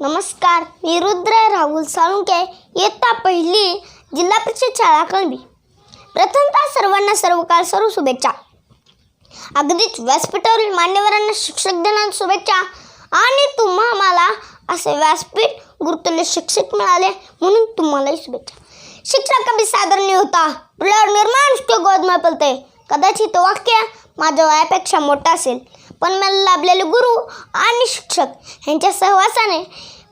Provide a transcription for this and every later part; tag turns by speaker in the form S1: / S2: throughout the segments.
S1: नमस्कार मी रुद्र राहुल साळुंके इयत्ता पहिली जिल्हा परिषद शाळा कळंबी. प्रथमतः सर्वांना सर्व काळ सर्व शुभेच्छा. अगदीच व्यासपीठावरील मान्यवरांना शिक्षक दिनाच्या शुभेच्छा. आणि तुम्हा मला असे व्यासपीठ गुरुतुल्य शिक्षक मिळाले म्हणून तुम्हालाही शुभेच्छा. शिक्षक कमी सादर होता डोळ्यावर निर्माण गोदमा पलते. कदाचित वाक्य माझ्या वयापेक्षा मोठं असेल. पण मला लाभलेले गुरु आणि शिक्षक यांच्या सहवासाने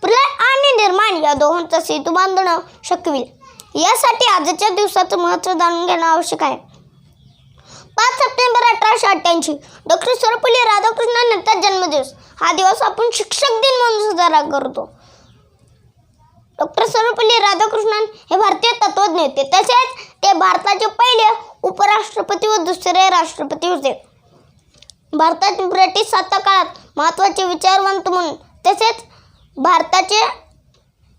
S1: प्रलय आणि निर्माण या दोहोंचा सेतू बांधणं शकविल यासाठी आजच्या दिवसाचं महत्त्व जाणून घेणं आवश्यक आहे. पाच सप्टेंबर अठराशे अठ्ठ्याऐंशी डॉक्टर सर्वपल्ली राधाकृष्णन यांचा जन्मदिवस. हा दिवस आपण शिक्षक दिन म्हणून साजरा करतो. डॉक्टर सर्वपल्ली राधाकृष्णन हे भारतीय तत्वज्ञ होते. तसेच ते भारताचे पहिले उपराष्ट्रपती व दुसरे राष्ट्रपती होते. भारतात ब्रिटिश सत्ता काळात महत्त्वाचे विचारवंत म्हणून तसेच भारताचे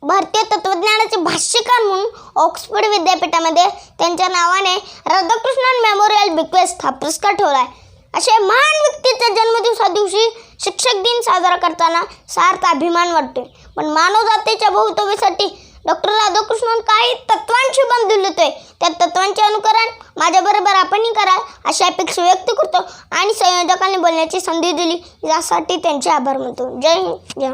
S1: भारतीय तत्त्वज्ञानाचे भाष्यकार म्हणून ऑक्सफर्ड विद्यापीठामध्ये त्यांच्या नावाने राधाकृष्णन मेमोरियल बिक्वेस्ट हा पुरस्कार ठेवला आहे. असे महान व्यक्तीच्या जन्मदिवसा दिवशी शिक्षक दिन साजरा करताना सार्थ अभिमान वाटतोय. पण मानवजातीच्या भवितव्यासाठी डॉक्टर राधाकृष्णन काही तत्वांशी बांधले होतोय त्या तत्वांचे अनुकरण माझ्याबरोबर आपणही कराल अशी अपेक्षा व्यक्त करतो. आणि संयोजकांनी बोलण्याची संधी दिली. यासाठी त्यांचे आभार मानतो. जय हिंद. जय